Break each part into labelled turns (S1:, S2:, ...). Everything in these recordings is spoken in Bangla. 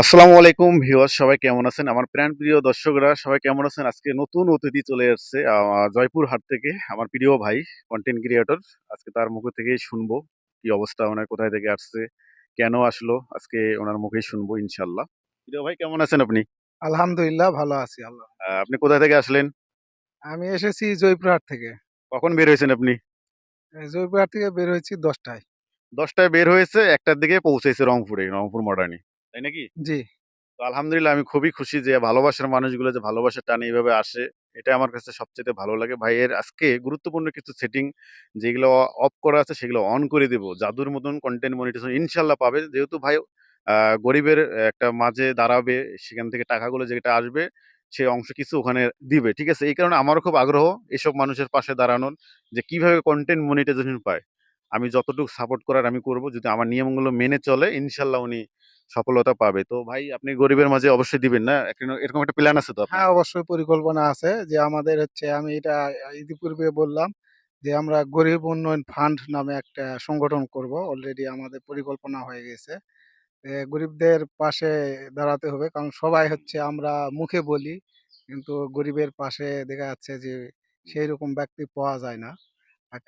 S1: আসসালামু আলাইকুম ভিউয়ার্স সবাই কেমন আছেন? আমার প্রাণ প্রিয় দর্শকরা সবাই কেমন আছেন? আজকে নতুন অতিথি চলে আসছে আহ, জয়পুর হাট থেকে আমার প্রিয় ভাই কন্টেন্ট ক্রিয়েটর আজকে তার মুখ থেকেই শুনব কি অবস্থা ওনার কোথায় থেকে আসছে কেন আসলো? আজকে ওনার মুখেই শুনব ইনশাল্লাহ প্রিয় ভাই কেমন আছেন আপনি?
S2: আলহামদুলিল্লাহ ভালো আছি আল্লাহ।
S1: আপনি কোথা থেকে আসলেন?
S2: আমি এসেছি জয়পুরহাট থেকে।
S1: কখন বের হয়েছেন আপনি?
S2: জয়পুরহাট থেকে বের হয়েছি দশটায়।
S1: দশটায় বের হয়েছে একটার দিকে পৌঁছেছে রংপুরে রংপুর মডার্নে তাই নাকি?
S2: জি।
S1: তো আলহামদুলিল্লাহ আমি খুবই খুশি যে ভালোবাসার মানুষগুলো যে ভালোবাসার টানে এইভাবে আসে এটা আমার কাছে সবচেয়ে ভালো লাগে। ভাইয়ের আজকে গুরুত্বপূর্ণ কিছু সেটিং যেগুলো অফ করা আছে সেগুলো অন করে দেব। জাদুর মতন কন্টেন্ট মনিটেশন ইনশাল্লাহ পাবে। যেহেতু ভাই গরিবের একটা মাঝে দাঁড়াবে সেখান থেকে টাকাগুলো যেটা আসবে সে অংশ কিছু ওখানে দিবে। ঠিক আছে? এই কারণে আমারও খুব আগ্রহ এসব মানুষের পাশে দাঁড়ানোর যে কীভাবে কন্টেন্ট মনিটাইজেশন পায়। আমি যতটুকু সাপোর্ট করার আমি করব। যদি আমার নিয়মগুলো মেনে চলে ইনশাল্লাহ উনি সফলতা পাবে। তো ভাই আপনি গরিবের মাঝে অবশ্যই দিবেন না? এরকম একটা প্ল্যান আছে তো
S2: হ্যাঁ অবশ্যই পরিকল্পনা আছে যে আমাদের হচ্ছে আমি এটা ইতিপূর্বে বললাম যে আমরা গরিব উন্নয়ন ফান্ড নামে একটা সংগঠন করব। অলরেডি আমাদের পরিকল্পনা হয়ে গেছে। গরিবদের পাশে দাঁড়াতে হবে। কারণ সবাই হচ্ছে আমরা মুখে বলি কিন্তু গরিবের পাশে দেখা যাচ্ছে যে সেই রকম ব্যক্তি পাওয়া যায় না।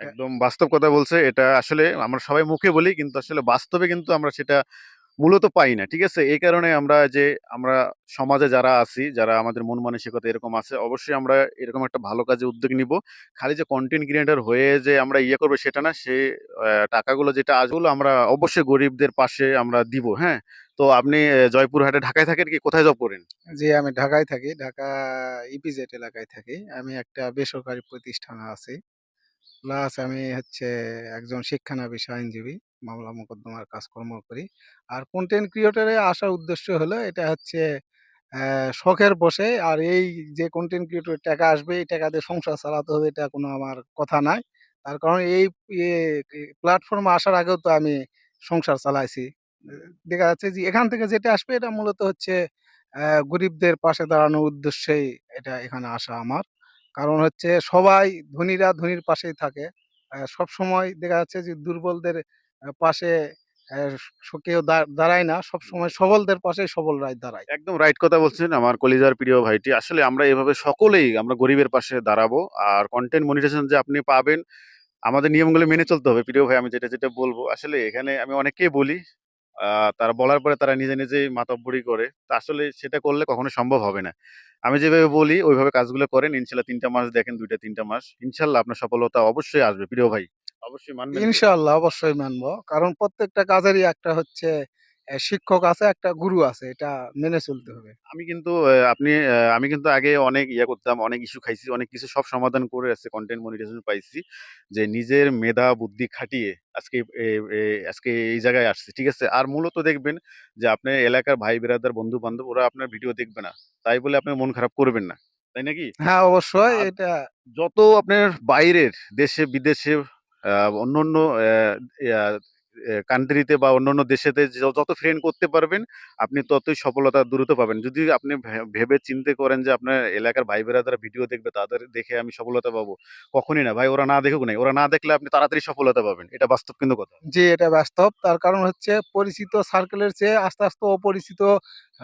S1: একদম বাস্তব কথা বলছে। এটা আসলে আমরা সবাই মুখে বলি কিন্তু আসলে বাস্তবে কিন্তু আমরা সেটা মূলত পাই না ঠিক আছে এই কারণে আমরা যে আমরা সমাজে যারা আছি যারা আমাদের মন মানসিকতা এরকম আছে অবশ্যই আমরা এরকম একটা ভালো কাজে উদ্যোগ নিব খালি যে কন্টেন্ট ক্রিয়েটর হয়ে যে আমরা ইয়ে করব সেটা না সে টাকাগুলো যেটা আসবে আমরা অবশ্যই গরিবদের পাশে আমরা দিব হ্যাঁ তো আপনি জয়পুরহাটে ঢাকায় থাকেন কি কোথায় জব করেন
S2: জি, আমি ঢাকায় থাকি। ঢাকা ইপিজেড এলাকায় থাকি। আমি একটা বেসরকারি প্রতিষ্ঠান আছি। প্লাস আমি হচ্ছে একজন শিক্ষানবিশ আইনজীবী। মামলা মোকদ্দমার কাজকর্ম করি। আর কনটেন্ট ক্রিয়েটর আসার উদ্দেশ্য হলো এটা হচ্ছে শখের বসে আর এই যে কনটেন্ট ক্রিয়েটর টাকা আসবে, এই টাকা দিয়ে সংসার চালাতে হবে, এটা কোনো আমার কথা নাই। তার কারণ এই প্ল্যাটফর্মে আসার আগেও তো আমি সংসার চালাইছি। দেখা যাচ্ছে যে এখান থেকে যেটা আসবে, এটা মূলত হচ্ছে গরিবদের পাশে দাঁড়ানোর উদ্দেশ্যেই এটা এখানে আসা আমার। কারণ হচ্ছে সবাই ধনীরা ধনীর পাশেই থাকে। অ্যা সবসময় দেখা যাচ্ছে যে দুর্বলদের পাশে কেউ দাঁড়ায় না। সবসময় সবলদের পাশেই সবলরাই দাঁড়ায়।
S1: একদম রাইট কথা বলছেন আমার কলিজার প্রিয় ভাইটি। আসলে আমরা এভাবে সকলেই আমরা গরিবের পাশে দাঁড়াবো। আর কন্টেন্ট মনিটেশন যে আপনি পাবেন, আমাদের নিয়মগুলো মেনে চলতে হবে। প্রিয় ভাই আমি যেটা, যেটা বলব আসলে এখানে আমি অনেককেই বলি। তারা বলার পরে তারা নিজে, নিজেই মাতব্বরি করে। তা আসলে সেটা করলে কখনো সম্ভব হবে না। আমি যেভাবে বলি ওইভাবে কাজগুলো করেন। ইনশাল্লাহ তিনটা মাস দেখেন দুইটা তিনটা মাস। ইনশাল্লাহ আপনার সফলতা অবশ্যই আসবে প্রিয় ভাই। অবশ্যই মানবেন
S2: ইনশাল্লাহ অবশ্যই মানবো কারণ প্রত্যেকটা কাজেরই একটা হচ্ছে শিক্ষক আছে, একটা গুরু আছে। এটা মেনে চলতে হবে।
S1: আমি কিন্তু আপনি আমি কিন্তু আগে অনেক ইয়া করতাম, অনেক ইস্যু খাইছি, অনেক কিছু সব সমাধান করে আছে কন্টেন্ট মনিটাইজেশন পাইছি। যে নিজের মেধা বুদ্ধি খাটিয়ে আজকে আজকে এই জায়গায় আসছে ঠিক আছে? আর মূলত দেখবেন যে আপনার এলাকার ভাই ব্রাদার, বন্ধু-বান্ধব ওরা আপনার ভিডিও দেখবে না। তাই বলে আপনি মন খারাপ করবেন না। তাই নাকি?
S2: হ্যাঁ, অবশ্যই এটা
S1: যত আপনার বাইরের দেশে বিদেশে ইয়া এ কান্ট্রিতে বা অন্যান্য দেশেতে য যত ফ্রেন্ড করতে পারবেন, আপনি ততই সফলতা দ্রুত পাবেন। যদি আপনি ভেবে চিন্তে করেন যে আপনার এলাকার ভাই ব্রাদাররা ভিডিও দেখবে, তাদের দেখে আমি সফলতা পাবো। কখনই না ভাই ওরা না দেখুক নাই। ওরা না দেখলে আপনি তাড়াতাড়ি সফলতা পাবেন। এটা বাস্তব কিন্তু কথা।
S2: জি, এটা বাস্তব। তার কারণ হচ্ছে পরিচিত সার্কেলের চেয়ে আস্তে, আস্তে অপরিচিত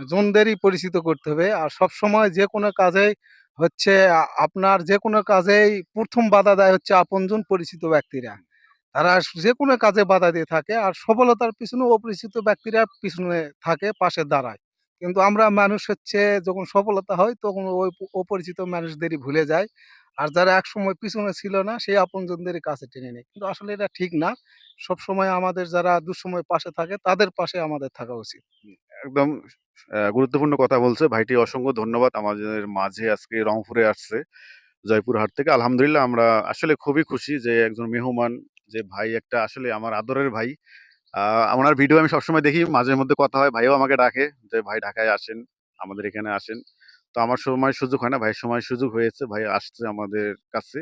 S2: জনদেরই পরিচিত করতে হবে। আর সবসময় যেকোনো কাজেই হচ্ছে আ আপনার যেকোনো কাজেই প্রথম বাধা দেয় হচ্ছে আপনজন পরিচিত ব্যক্তিরা। তারা যে কোনো কাজে বাধা দিয়ে থাকে। আর সফলতার পিছনে অপরিচিত ব্যক্তিরা পিছনে থাকে, পাশে দাঁড়ায়। কিন্তু আমরা মানুষ হচ্ছে যখন সফলতা হয় তখন ওই অপরিচিত মানুষদেরই ভুলে যায় আর যারা একসময় পিছনে ছিল না সেই আপনজনদেরই কাছে টেনে নেয়। কিন্তু আসলে এটা ঠিক না। সবসময় আমাদের যারা দুঃসময়ে পাশে থাকে তাদের পাশে আমাদের থাকা উচিত।
S1: একদম গুরুত্বপূর্ণ কথা বলছে। ভাইটি অসংখ্য ধন্যবাদ আমাদের মাঝে আজকে রংপুরে আসছে। জয়পুরহাট থেকে। আলহামদুলিল্লাহ আমরা আসলে খুবই খুশি যে একজন মেহমান যে ভাই একটা আসলে আমার আদরের ভাই। আ উনার ভিডিও আমি সবসময় দেখি, মাঝে মধ্যে কথা হয়। ভাইও আমাকে ডাকে যে, "ভাই ঢাকায় আসেন, আমাদের এখানে আসেন।" তো আমার সময় সুযোগ হয় না। ভাইয়ের সময় সুযোগ হয়েছে। ভাই আসছে আমাদের কাছে।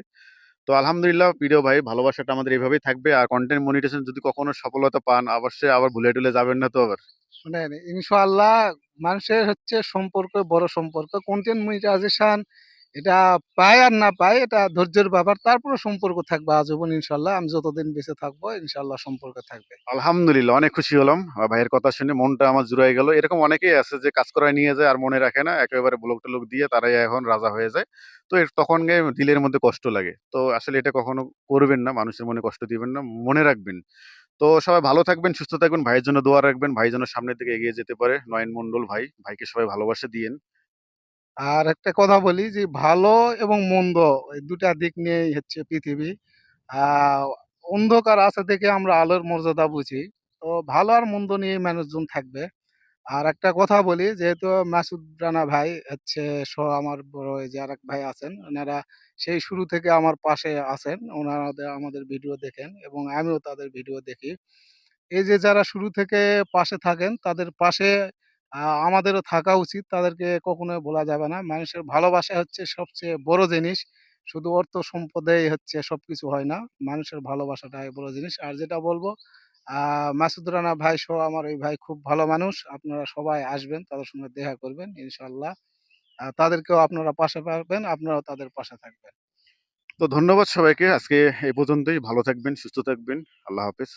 S1: তো আলহামদুলিল্লাহ প্রিয় ভাই ভালোবাসাটা আমাদের এভাবেই থাকবে। আর কন্টেন্ট মনিটেশন যদি কখনো সফলতা পান অবশ্যই আবার ভুলে-টুলে যাবেন না তো আবার?
S2: শুনেন ইনশাআল্লাহ মানুষের হচ্ছে সম্পর্ক বড় সম্পর্ক। কনটেন্ট মনিটাইজেশন এটা পাই আর না পাই এটা ধৈর্যের ব্যাপার। তারপরেও সম্পর্ক থাকবে আজীবন ইনশাল্লাহ আমি যতদিন বেঁচে থাকব ইনশাল্লাহ সম্পর্ক থাকবে।
S1: আলহামদুলিল্লাহ অনেক খুশি হলাম ভাইয়ের কথা শুনে মনটা আমার জুড়ায় গেল। এরকম অনেকেই আছে যে কাজ করায় নিয়ে যায় আর মনে রাখে না। একেবারে ব্লক-টলক দিয়ে তারাই এখন রাজা হয়ে যায়। তো তখন গিয়ে দিলের মধ্যে কষ্ট লাগে। তো আসলে এটা কখনো করবেন না। মানুষের মনে কষ্ট দিবেন না। মনে রাখবেন। তো সবাই ভালো থাকবেন, সুস্থ থাকবেন। ভাইয়ের জন্য দোয়া রাখবেন। ভাই যেন সামনের দিকে এগিয়ে যেতে পারে। নয়ন মন্ডল ভাই। ভাইকে সবাই ভালোবাসা দিয়েন।
S2: আর একটা কথা বলি যে ভালো এবং মন্দ এই ২ টা দিক নিয়েই হচ্ছে পৃথিবী। অন্ধকার আছে দেখে আমরা আলোর মর্যাদা বুঝি। তো ভালো আর মন্দ নিয়েই মানুষজন থাকবে। আর একটা কথা বলি যেহেতু মাসুদ রানা ভাই হচ্ছে সহ আমার বড় যে আরেক ভাই আছেন, ওনারা সেই শুরু থেকে আমার পাশে আছেন। উনারা আমাদের ভিডিও দেখেন এবং আমিও তাদের ভিডিও দেখি। এই যে যারা শুরু থেকে পাশে থাকেন তাদের পাশে আমাদেরও থাকা উচিত। তাদেরকে কখনোই ভোলা যাবে না। মানুষের ভালোবাসা হচ্ছে সবচেয়ে বড় জিনিস। শুধু অর্থ সম্পদেই হচ্ছে সবকিছু হয় না। মানুষের ভালোবাসাটাই বড় জিনিস। আর যেটা বলব মাসুদ রানা ভাই সহ আমার এই ভাই খুব ভালো মানুষ। আপনারা সবাই আসবেন, তাদের সঙ্গে দেখা করবেন ইনশাল্লাহ তাদেরকেও আপনারা পাশে পাবেন, আপনারাও তাদের পাশে থাকবেন।
S1: তো ধন্যবাদ সবাইকে। আজকে এই পর্যন্তই। ভালো থাকবেন, সুস্থ থাকবেন। আল্লাহ হাফেজ।